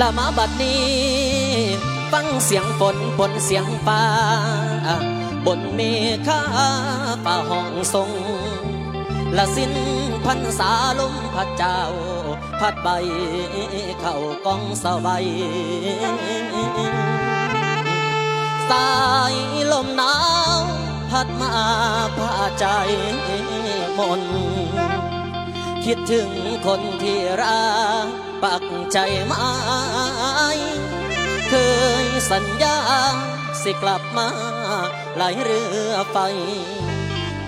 ละมาบัดนี้ ฟังเสียงฝนบนเสียงฟ้า บนเมฆาป่าห้องทรงละสิ้นพันษาลมพัดเจ้า พัดใบเข้ากองสบายสายลมหนาว พัดมาพาใจมน คิดถึงคนที่รักปักใจไม้เคยสัญญาสิกลับมาไหลเรือไฟ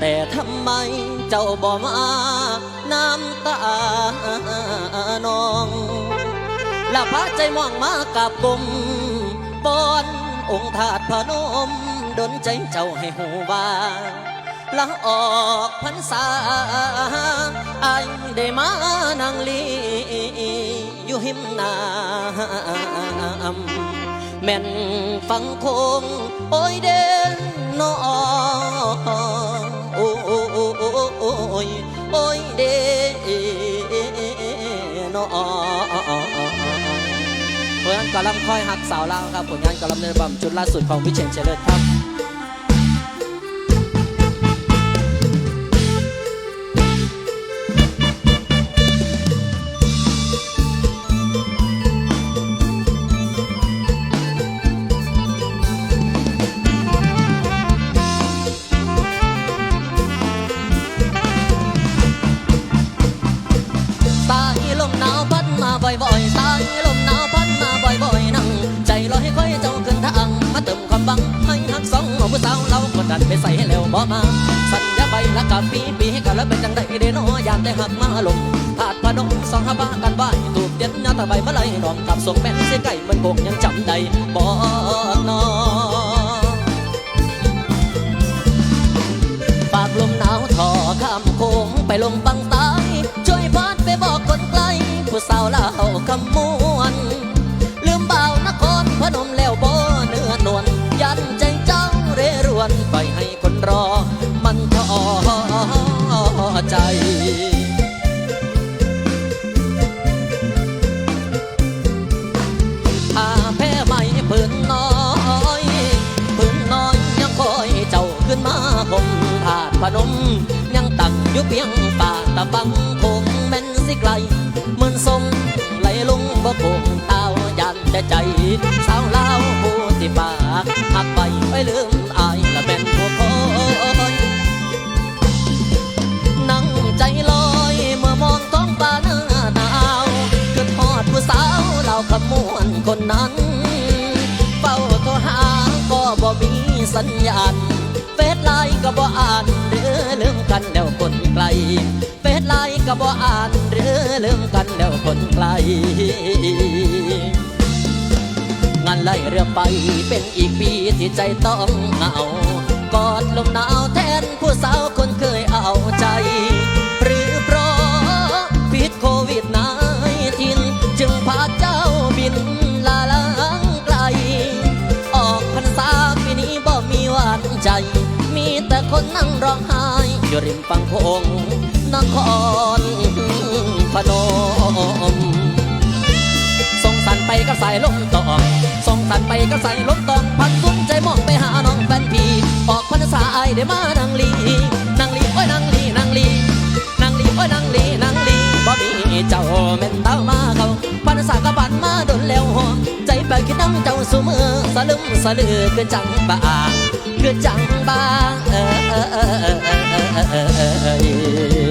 แต่ทำไมเจ้าบ่มา น้ำตานองละพระใจมองมากับกลมปอนองค์ถาดพนมดนใจเจ้าให้หูว่าละออกพรรษา ไอายได้มานังลีอยู่หิมน้ำแม่นฟังคงโอ้ยเด่นนอโอ้โอ้โอ้โอ้โอ้ยโอ้ยเด่นอผลงานกอลัมน์คอยหักสาวลาวครับผลงานกอลัมน์ในอัลบั้มชุดล่าสุดของวิเชียรเจริญครับ ดดันไปใส่ให้แล้วบ่มา สัญญาใบละกับปีปีให้กันแล้วเป็นจังใดเดโนอยากได้หักมาลงถาดพนมสองห้าบ้ากันบ้าตูบเย็นยาตาใบมาไล่ดอมกับส่งแม่นเสียไก่มันคงยังจำได้บ่นอฝากลมหนาวถอข้ามโค้งไปลงปังใต้ช่วยพัดไปบอกคนไกลผู้สาวลาวคำมู อยู่เพียงป่าตะบังคงแม่นสิไกลเหมือนทรงไหลลงบ่คงเต้ายันแต่ใจสาวลาวผู้ที่ปากหักไปไปลืมอายละเป็นผู้คอยนั่งใจลอยเมื่อมองท้องฟ้าหน้าหนาวเกิดฮอดผู้สาวเราขมวนคนนั้นเฝ้าโทรหาก็บ่มีสัญญาณ ก็บ่อ่านหรือลืมกันแล้วคนไกล งานไล่เรือไปเป็นอีกปีที่ใจต้องเหงากอดลมหนาวแทนผู้สาวคนเคยเอาใจ หรือเพราะพิษโควิดนายทิน จึงพาเจ้าบินลาล้างไกล ออกพรรษาปีนี้บ่มีหวานใจ มีแต่คนนั่งร้องไห้อยู่ริมฝั่งโขง นครพนมส่งสันไปก็ใส่ลมตองส่งสันไปก็ใส่ลมตอง พันสุนใจมองไปหาน้องแฟนพี่ออกพรรษาไอายได้มานางลีนางลีโอ้ยนางลีนางลีนางลีโอ้ยนางลีนางลีบ่มีเจ้าแม่นเต้ามาเขาพรรษาก็บันมาดนแล้วหอมใจแปคิดน้ำเจ้าสูมือสลึมสลือคือจังบ้าคือจังบ้าเออเออเออเออเออเออ